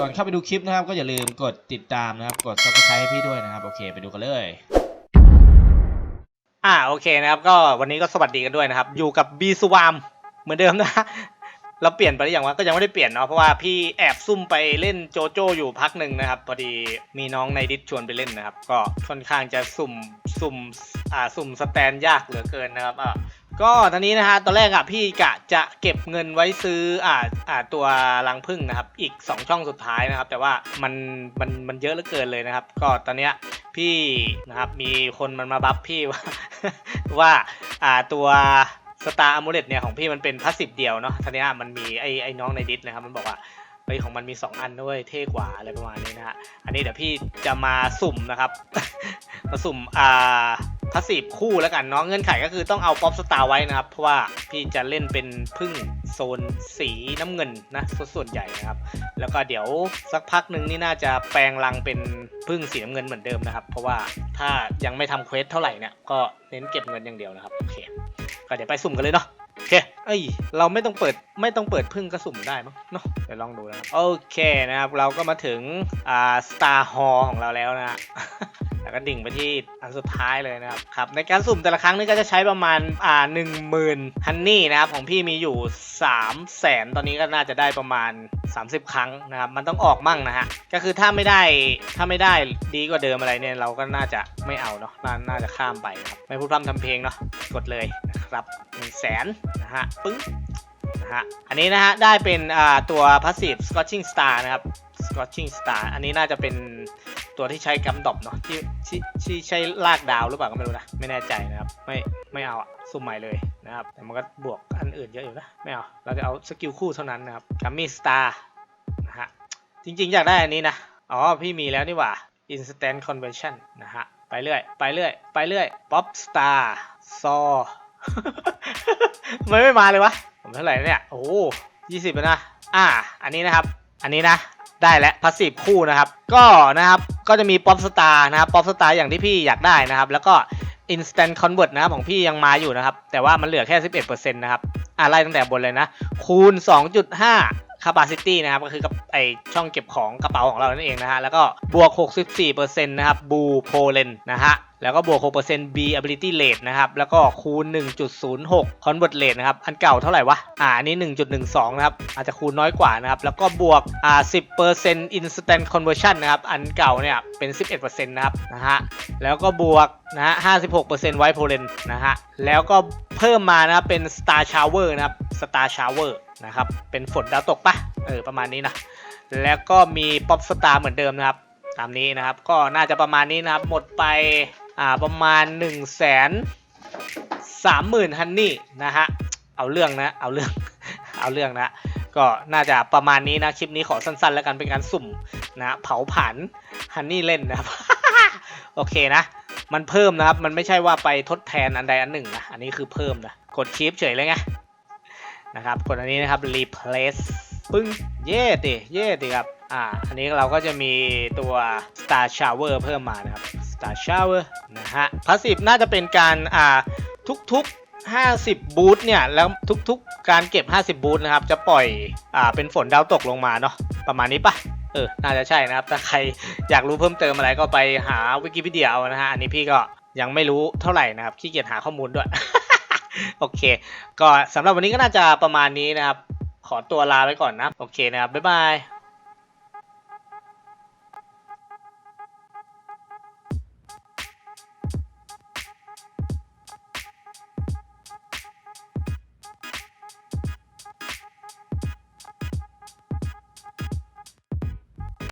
ก่อนเข้าไปดูคลิปนะครับ ก็อย่าลืมกดติดตามนะครับ กด subscribe ให้พี่ด้วยนะครับ โอเค ไปดูกันเลย อ่าโอเคนะครับ ก็วันนี้ก็สวัสดีกันด้วยนะครับ อยู่กับบีสวามเหมือนเดิมนะ เราเปลี่ยนไปหรือยังวะก็ยังไม่ได้เปลี่ยนเนาะเพราะว่าพี่แอบซุ่มไปเล่นโจโจอยู่พักหนึ่งนะครับ พอดีมีน้องในดิสชวนไปเล่นนะครับ ก็ค่อนข้างจะสุ่มสุ่มอ่าสุ่มสแตนยากเหลือเกินนะครับอ่า ก็ตอนนี้นะฮะตอนแรกอะพี่กะจะเก็บเงินไว้ซื้ออ่าอ่าตัวรังพึ่งนะครับ อีก 2 ช่องสุดท้ายนะครับ แต่ว่ามันมันมันเยอะเหลือเกินเลยนะครับ ก็ตอนเนี้ยพี่นะครับมีคนมันมาบัฟพี่ว่าว่าอ่าตัวสตาร์อ m มูเลตเนี่ยของพี่มันเป็นพาสซีฟเดียวเนาะทีเนี้ยมันมีไอ้ไอ้น้องในดิสนะครับมันบอกว่า ฮ้ยของมันมี 2 อันด้วยเท่กว่าอะไรประมาณนี้นะฮะอันนี้เดี๋ยวพี่จะมาสุ่มนะครับ มาสุ่มอ่าพาสีฟคู่แล้วกันเนาะเงื่อนไขก็คือต้องเอาป๊อปสตาร์ไว้นะครับ เพราะว่าพี่จะเล่นเป็นพึ่งโซนสีน้ำเงินนะส่วนส่วนใหญ่นะครับ แล้วก็เดี๋ยวสักพักหนึ่งนี่น่าจะแปลงรังเป็นพึ่งสีน้ำเงินเหมือนเดิมนะครับ เพราะว่าถ้ายังไม่ทำเควสเท่าไหร่เนี่ยก็เน้นเก็บเงินอย่างเดียวนะครับโอเคก็เดี๋ยวไปสุ่มกันเลยเนาะ โอเคเอ้ยเราไม่ต้องเปิดไม่ต้องเปิดพึ่งก็สุ่มได้มั้งเนาะเดี๋ยวลองดูนะครับ โอเคนะครับ เราก็มาถึงอ่าสตาร์ฮอของเราแล้วนะฮะแล้วก็ดิ่งไปที่อันสุดท้ายเลยนะครับครับ ในการสุ่มแต่ละครั้งนี่ก็จะใช้ประมาณอ่าหนึ่งหมื่นฮันนี่นะครับ ของพี่มีอยู่3 0 0แสนตอนนี้ก็น่าจะได้ประมาณ 30 ครั้งนะครับ มันต้องออกมั่งนะฮะ ก็คือถ้าไม่ได้ถ้าไม่ได้ดีกว่าเดิมอะไรเนี่ยเราก็น่าจะไม่เอาเนาะน,น่าจะข้ามไปนะครับไม่พูดพร่ำทำเพลงเนาะกดเลยนะครับ 1นึ่งแสนนะฮะปึ้งนะฮะอันนี้นะฮะได้เป็นตัว passive scorching star นะครับ scorching star อันนี้น่าจะเป็นตัวที่ใช้กัมดอบเนาะที่ที่ที่ใช้ลากดาวหรือเปล่าก็ไม่รู้นะ ไม่แน่ใจนะครับ ไม่ไม่เอาอะสุ่มใหม่เลยนะครับ แต่มันก็บวกอันอื่นเยอะอยู่นะ ไม่เอา เราจะเอาสกิลคู่เท่านั้นนะครับกัมมี่สตาร์นะฮะจริงๆ อยากได้อันนี้นะ อ๋อ พี่มีแล้วนี่หว่า instant conversion นะฮะ ไปเรื่อย ไปเรื่อย ไปเรื่อย pop star ซอ มันไม่มาเลยวะ ผมเท่าไหร่เนี่ย โอ้ยี่สิบนะ อ่า อันนี้นะครับ อันนี้นะ ได้แล้วพาสซีฟคู่นะครับ ก็นะครับ ก็จะมีป๊อปสตาร์นะครับ ป๊อปสตาร์อย่างที่พี่อยากได้นะครับ แล้วก็ instant convert นะครับของพี่ยังมาอยู่นะครับ แต่ว่ามันเหลือแค่ 11%นะครับอ่าไล่ตั้งแต่บนเลยนะ คูณ 2.5 capacity นะครับก็คือกับไอช่องเก็บของกระเป๋าของเรานั่นเองนะฮะแล้วก็บวก 64%นะครับบูโพเลนนะฮะ แล้วก็บวก 6% B ability rate นะครับ แล้วก็คูณ 1.06 convert rate นะครับ อันเก่าเท่าไหร่วะ อ่า อันนี้ 1.12 นะครับ อาจจะคูณน้อยกว่านะครับ แล้วก็บวก อ่า 10% instant conversion นะครับ อันเก่าเนี่ยเป็น 11%นะครับ นะฮะ แล้วก็บวกนะฮะ 56% white pollen นะฮะ แล้วก็เพิ่มมานะครับเป็น star shower นะครับ star shower นะครับ เป็นฝนดาวตกปะเออ ประมาณนี้นะ แล้วก็มี pop star เหมือนเดิมนะครับ ตามนี้นะครับ ก็น่าจะประมาณนี้นะครับ หมดไป อ่าประมาณ1นึ่งแสนสามหมื่นฮันนี่นะฮะ เอาเรื่องนะ เอาเรื่อง เอาเรื่องนะ ก็น่าจะประมาณนี้นะ คลิปนี้ขอสั้นๆ แล้วกันเป็นการสุ่มนะเผาผันฮันนี่เล่นนะครับ โอเคนะ มันเพิ่มนะครับ มันไม่ใช่ว่าไปทดแทนอันใดอันหนึ่งนะ อันนี้คือเพิ่มนะ กดคลิปเฉยเลยไงนะครับ กดอันนี้นะครับ replace ปึ้ง เย่ดิเย่ดิครับ อ่า อันนี้เราก็จะมีตัว star shower เพิ่มมานะครับ star shower นะฮะ passive น่าจะเป็นการอ่าทุกๆ 50 บูทเนี่ยแล้วทุกๆ การเก็บ 50 บูทนะครับ จะปล่อยอ่าเป็นฝนดาวตกลงมาเนาะประมาณนี้ปะเออ น่าจะใช่นะครับ ถ้าใครอยากรู้เพิ่มเติมอะไรก็ไปหาวิกิพีเดียเอานะฮะ อันนี้พี่ก็ยังไม่รู้เท่าไหร่นะครับ ขี้เกียจหาข้อมูลด้วย โอเค ก็สำหรับวันนี้ก็น่าจะประมาณนี้นะครับ ขอตัวลาไปก่อนนะ โอเคนะครับ บ๊ายบาย